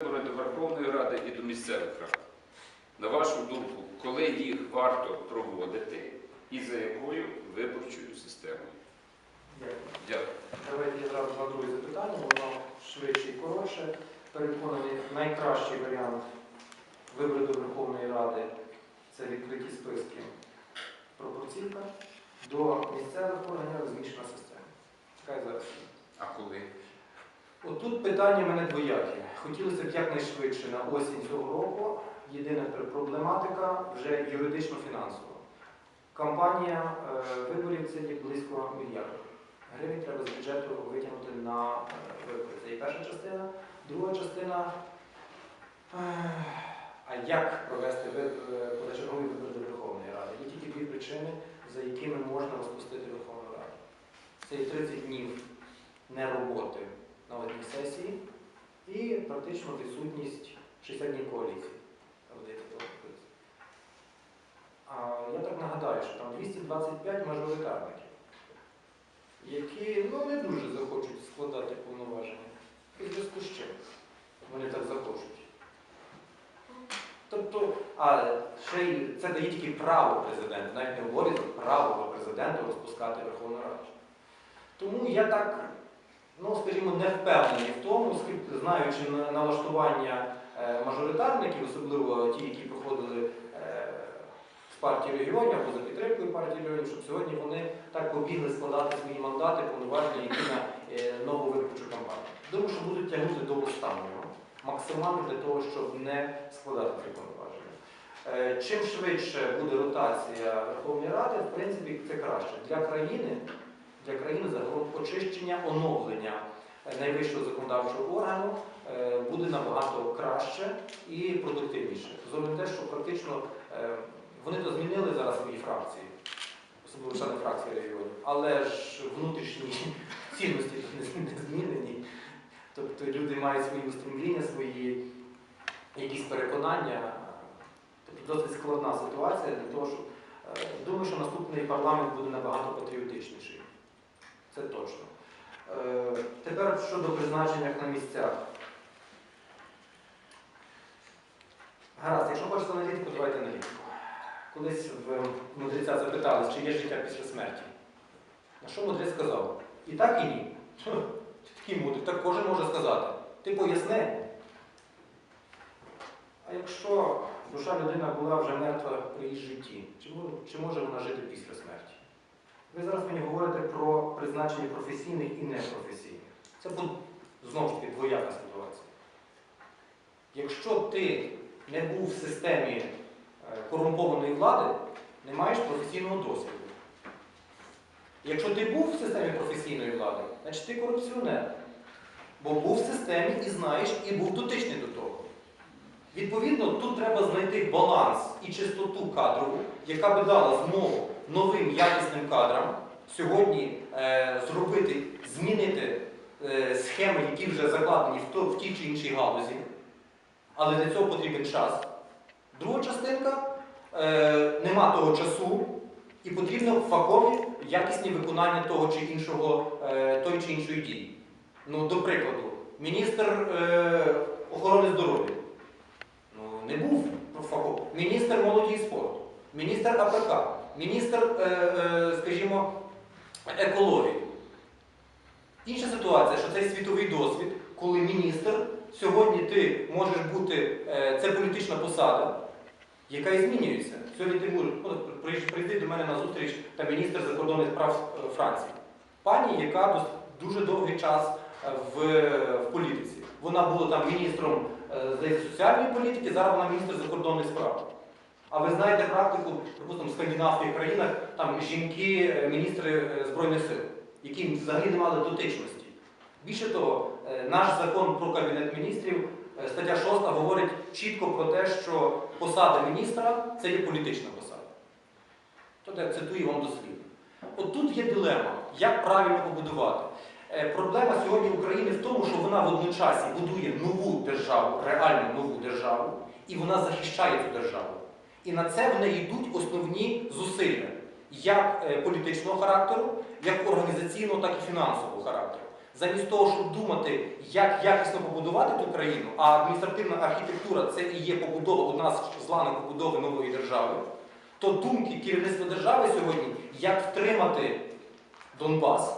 вибори до Верховної Ради і до місцевих рад. На вашу думку, коли їх варто проводити і за якою виборчою системою? Дякую. Давайте я зразу на друге запитання, воно швидше і коротше. Переконаний, найкращий варіант виборів до Верховної Ради це відкриті списки пропорційка. До місцевих органів змішана система. Така і зараз. є. А коли? Отут питання мене двоякі. Хотілося б якнайшвидше на осінь цього року. Єдина проблематика вже юридично-фінансова. Кампанія е, виборів це є близько мільярда гривень. Треба з бюджету витягнути на е, вибори. Це є перша частина. Друга частина. е, А як провести е, позачергові вибори до Верховної Ради? Є тільки дві причини, за якими можна розпустити Верховну Раду. Це є 30 днів нероботи на одній сесії і практично відсутність 60 днів коаліції. Я так нагадаю, що там 225 мажоритарників, які ну, не дуже захочуть складати повноваження. І в зв'язку з чим вони так захочуть. Тобто, а ще й це дає тільки право президента, навіть не обов'язок, право президента розпускати Верховну Раду. Тому я так ну, скажімо, не впевнений в тому, оскільки знаючи на- налаштування е, мажоритарників, особливо ті, які проходили е, з партії регіонів або за підтримкою партії регіонів, щоб сьогодні вони так побігли складати свої мандати, повноваження, які на е, нову виборчу кампанію. Думаю, що будуть тягнути до останнього, максимально для того, щоб не складати ці повноваження. Чим швидше буде ротація Верховної Ради, в принципі, це краще для країни для країни загалом очищення, оновлення найвищого законодавчого органу е, буде набагато краще і продуктивніше. З огляду на те, що практично е, вони то змінили зараз свої фракції, особливо члени фракції регіонів, але ж внутрішні цінності не- не змінені. Тобто люди мають свої устремління, свої якісь переконання. Тобто досить складна ситуація для того, щоб е, думаю, що наступний парламент буде набагато патріотичніший. Це точно. Е, Тепер щодо призначення на місцях. Гаразд, якщо хочете аналітику, давайте аналітику. Колись в мудреця запитали, чи є життя після смерті. На що мудрець сказав? І так, і ні. Ти такий мудрий, так кожен може сказати. Ти поясни. А якщо душа людина була вже мертва при її житті, чи може вона жити після смерті? Ви зараз мені говорите про призначення професійних і непрофесійних. Це буде знову ж таки двояка ситуація. Якщо ти не був в системі е, корумпованої влади, не маєш професійного досвіду. Якщо ти був в системі професійної влади, значить ти корупціонер. Бо був в системі і знаєш, і був дотичний до того. Відповідно, тут треба знайти баланс і чистоту кадрову, яка би дала змогу новим якісним кадрам сьогодні е, зробити, змінити е, схеми, які вже закладені в, то, в тій чи іншій галузі, але для цього потрібен час. Друга частинка е, нема того часу, і потрібно фахові якісні виконання того чи іншого, е, тої чи іншої дії. Ну, до прикладу, міністр е, охорони здоров'я. Не був фаховий. Міністр молоді і спорту, міністр АПК, міністр, е, е, скажімо, екології. Інша ситуація, що цей світовий досвід, коли міністр, сьогодні ти можеш бути, е, це політична посада, яка і змінюється. Сьогодні ти можеш, ну, прийди до мене на зустріч та міністр закордонних справ е, Франції. Пані, яка дуже довгий час в, в політиці. Вона була там міністром здається, соціальної політики, зараз вона міністр закордонних справ. А ви знаєте практику, припустимо, в скандинавських країнах там жінки, е, міністри е, Збройних сил, які взагалі не мали дотичності. Більше того, е, наш закон про Кабінет міністрів, е, стаття 6 говорить чітко про те, що посада міністра це є політична посада. Тобто я цитую вам дослівно. От тут є дилема, як правильно побудувати. Е, Проблема сьогодні України в тому, що вона водночас будує нову державу, реальну нову державу, і вона захищає цю державу. І на це в неї йдуть основні зусилля, як е, політичного характеру, як організаційного, так і фінансового характеру. Замість того, щоб думати, як якісно побудувати ту країну, а адміністративна архітектура це і є побудова, одна з ланок побудови нової держави, то думки керівництва держави сьогодні, як втримати Донбас,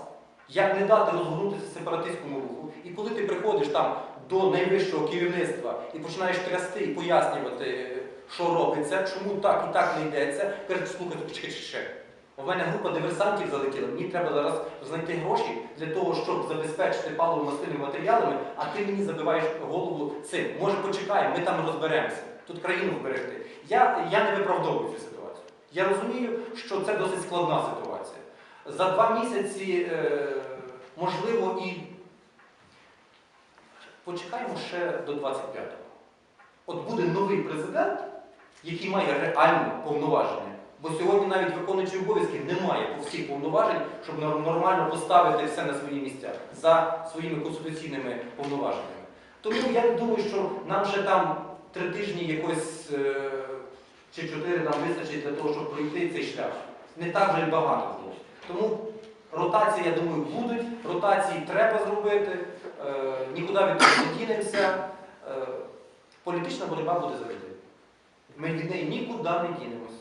як не дати розгорнутися сепаратистському руху. І коли ти приходиш там до найвищого керівництва і починаєш трясти і пояснювати, що робиться, чому так і так не йдеться, кажуть, слухайте, чекай, чекай, чекай. У мене група диверсантів залетіла, мені треба зараз знайти гроші для того, щоб забезпечити паливо-мастильними матеріалами, а ти мені забиваєш голову цим. Може почекаємо, ми там розберемося. Тут країну вберегти. Я, я не виправдовую цю ситуацію. Я розумію, що це досить складна ситуація. За два місяці, е, можливо, і почекаємо ще до 25-го. От буде новий президент, який має реальні повноваження. Бо сьогодні навіть виконуючий обов'язки немає по всіх повноважень, щоб нормально поставити все на свої місця за своїми конституційними повноваженнями. Тому я не думаю, що нам ще там три тижні якось е, чи чотири нам вистачить для того, щоб пройти цей шлях. Не так вже й багато було. Тому ротації, я думаю, будуть, ротації треба зробити, е, нікуди від того не дінемося. Е, політична боротьба буде завжди. Ми від неї нікуди не дінемося.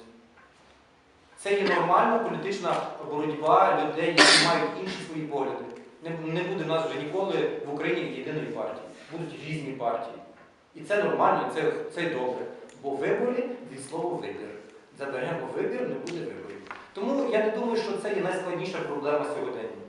Це є нормальна політична боротьба людей, які мають інші свої погляди. Не, не буде в нас вже ніколи в Україні єдиної партії. Будуть різні партії. І це нормально, це, це добре. Бо вибори від слова вибір. Заберемо вибір, не буде виборів. Тому я не думаю, що це є найскладніша проблема сьогодення.